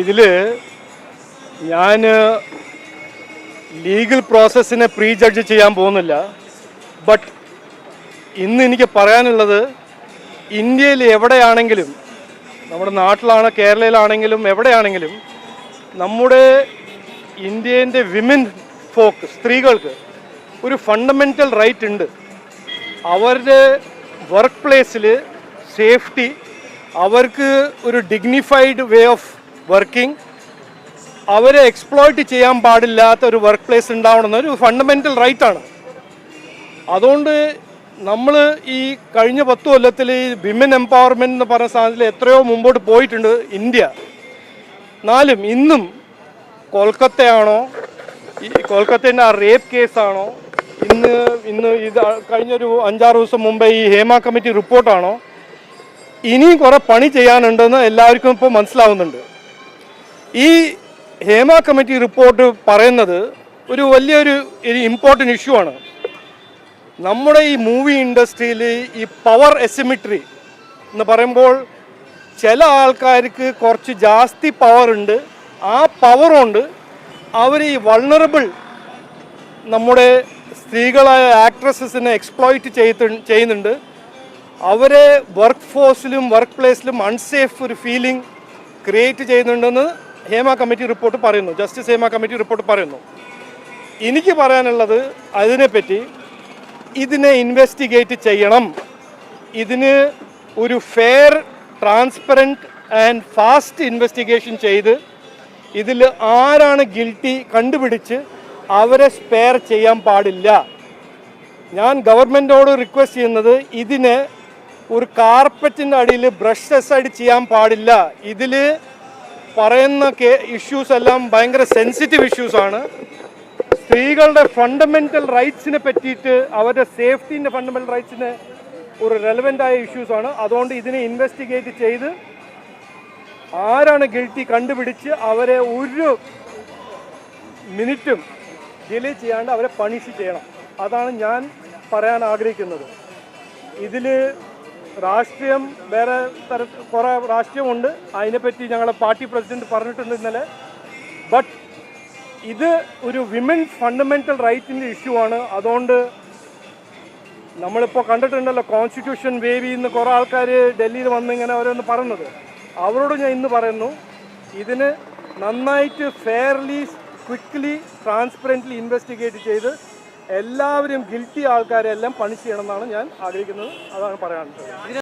ഇതിൽ ഞാൻ legal പ്രോസസ്സിനെ pre judge ചെയ്യാൻ പോകുന്നില്ല. ബട്ട് ഇന്ന് എനിക്ക് പറയാനുള്ളത് ഇന്ത്യയിൽ എവിടെയാണെങ്കിലും നമ്മുടെ നാട്ടിലാണ് കേരളയിലാണെങ്കിലും എവിടെയാണെങ്കിലും നമ്മുടെ ഇന്ത്യന്റെ വിമൻ ഫോക്ക് സ്ത്രീകൾക്ക് ഒരു ഫണ്ടമെന്റൽ റൈറ്റ് ഉണ്ട്. അവരുടെ വർക്ക് പ്ലേസിൽ സേഫ്റ്റി അവർക്ക് ഒരു ഡിഗ്നിഫൈഡ് വേ ഓഫ് വർക്കിംഗ് അവരെ എക്സ്പ്ലോയിറ്റ് ചെയ്യാൻ പാടില്ലാത്ത ഒരു വർക്ക് പ്ലേസ് ഉണ്ടാവണമെന്ന് ഒരു ഫണ്ടമെന്റൽ റൈറ്റ് ആണ്. അതുകൊണ്ട് നമ്മൾ ഈ കഴിഞ്ഞ പത്ത് കൊല്ലത്തിൽ ഈ വിമൻ എംപവർമെന്റ് എന്ന് പറഞ്ഞ സാധനത്തിൽ എത്രയോ മുമ്പോട്ട് പോയിട്ടുണ്ട് ഇന്ത്യ. എന്നാലും ഇന്നും കൊൽക്കത്തയാണോ? ഈ കൊൽക്കത്തേന്റെ ആ റേപ്പ് കേസാണോ ഇന്ന് ഇന്ന് ഇത് കഴിഞ്ഞൊരു അഞ്ചാറ് ദിവസം മുമ്പേ ഈ ഹേമ കമ്മിറ്റി റിപ്പോർട്ടാണോ ഇനിയും കുറേ പണി ചെയ്യാനുണ്ടെന്ന് എല്ലാവർക്കും ഇപ്പോൾ മനസ്സിലാവുന്നുണ്ട്. ഈ ഹേമ കമ്മിറ്റി റിപ്പോർട്ട് പറയുന്നത് ഒരു വലിയൊരു ഇമ്പോർട്ടന്റ് ഇഷ്യൂ ആണ്. നമ്മുടെ ഈ മൂവി ഇൻഡസ്ട്രിയിൽ ഈ പവർ എസിമിട്രി എന്ന് പറയുമ്പോൾ ചില ആൾക്കാർക്ക് കുറച്ച് ജാസ്തി പവർ ഉണ്ട്. ആ പവർ കൊണ്ട് അവർ ഈ വൾണറബിൾ നമ്മുടെ സ്ത്രീകളായ ആക്ട്രസസിനെ എക്സ്പ്ലോയിറ്റ് ചെയ്യുന്നുണ്ട്. അവരെ വർക്ക് ഫോഴ്സിലും വർക്ക് പ്ലേസിലും അൺസേഫ് ഒരു ഫീലിംഗ് ക്രിയേറ്റ് ചെയ്യുന്നുണ്ടെന്ന് ഹേമ കമ്മിറ്റി റിപ്പോർട്ട് പറയുന്നു. ജസ്റ്റിസ് ഹേമ കമ്മിറ്റി റിപ്പോർട്ട് പറയുന്നു. എനിക്ക് പറയാനുള്ളത് അതിനെപ്പറ്റി ഇതിനെ ഇൻവെസ്റ്റിഗേറ്റ് ചെയ്യണം. ഇതിന് ഒരു fair transparent and fast investigation ചെയ്ത് ഇതിൽ ആരാണ് ഗിൽറ്റി കണ്ടുപിടിച്ച് അവരെ സ്പെയർ ചെയ്യാൻ പാടില്ല. ഞാൻ ഗവൺമെന്റോട് റിക്വസ്റ്റ് ചെയ്യുന്നത് ഇതിനെ ഒരു കാർപ്പറ്റിന്റെ അടിയിൽ ബ്രഷ് അസൈഡ് ചെയ്യാൻ പാടില്ല. ഇതിൽ പറയുന്ന കേ ഇഷ്യൂസ് എല്ലാം ഭയങ്കര സെൻസിറ്റീവ് ഇഷ്യൂസ് ആണ്. സ്ത്രീകളുടെ ഫണ്ടമെന്റൽ റൈറ്റ്സിനെ പറ്റിയിട്ട് അവരുടെ സേഫ്റ്റീന്റെ ഫണ്ടമെന്റൽ റൈറ്റ്സിന് ഒരു റെലവെന്റായ ആയ ഇഷ്യൂസ് ആണ്. അതുകൊണ്ട് ഇതിനെ ഇൻവെസ്റ്റിഗേറ്റ് ചെയ്ത് ആരാണ് ഗിൽറ്റി കണ്ടുപിടിച്ച് അവരെ ഒരു മിനിറ്റും ഡിലേ ചെയ്യാണ്ട് അവരെ പണിഷ് ചെയ്യണം. അതാണ് ഞാൻ പറയാൻ ആഗ്രഹിക്കുന്നത്. ഇതിൽ രാഷ്ട്രീയം വേറെ തര കുറേ രാഷ്ട്രീയമുണ്ട്. അതിനെപ്പറ്റി ഞങ്ങളെ പാർട്ടി പ്രസിഡന്റ് പറഞ്ഞിട്ടുണ്ട് ഇന്നലെ. ബട്ട് ഇത് ഒരു വിമൻ ഫണ്ടമെന്റൽ റൈറ്റിന്റെ ഇഷ്യൂ ആണ്. അതുകൊണ്ട് നമ്മളിപ്പോൾ കണ്ടിട്ടുണ്ടല്ലോ കോൺസ്റ്റിറ്റ്യൂഷൻ വേവി എന്ന് കുറേ ആൾക്കാർ ഡൽഹിയിൽ വന്ന് ഇങ്ങനെ ഓരോന്ന് പറയുന്നത്. അവരോട് ഞാൻ ഇന്ന് പറയുന്നു ഇതിന് നന്നായിട്ട് ഫെയർലി ക്വിക്ക്ലി ട്രാൻസ്പെറന്റ്ലി ഇൻവെസ്റ്റിഗേറ്റ് ചെയ്ത് എല്ലാവരും ഗിൽറ്റി ആൾക്കാരെല്ലാം പണിഷ് ചെയ്യണമെന്നാണ് ഞാൻ ആഗ്രഹിക്കുന്നത്. അതാണ് പറയാനുള്ളത്.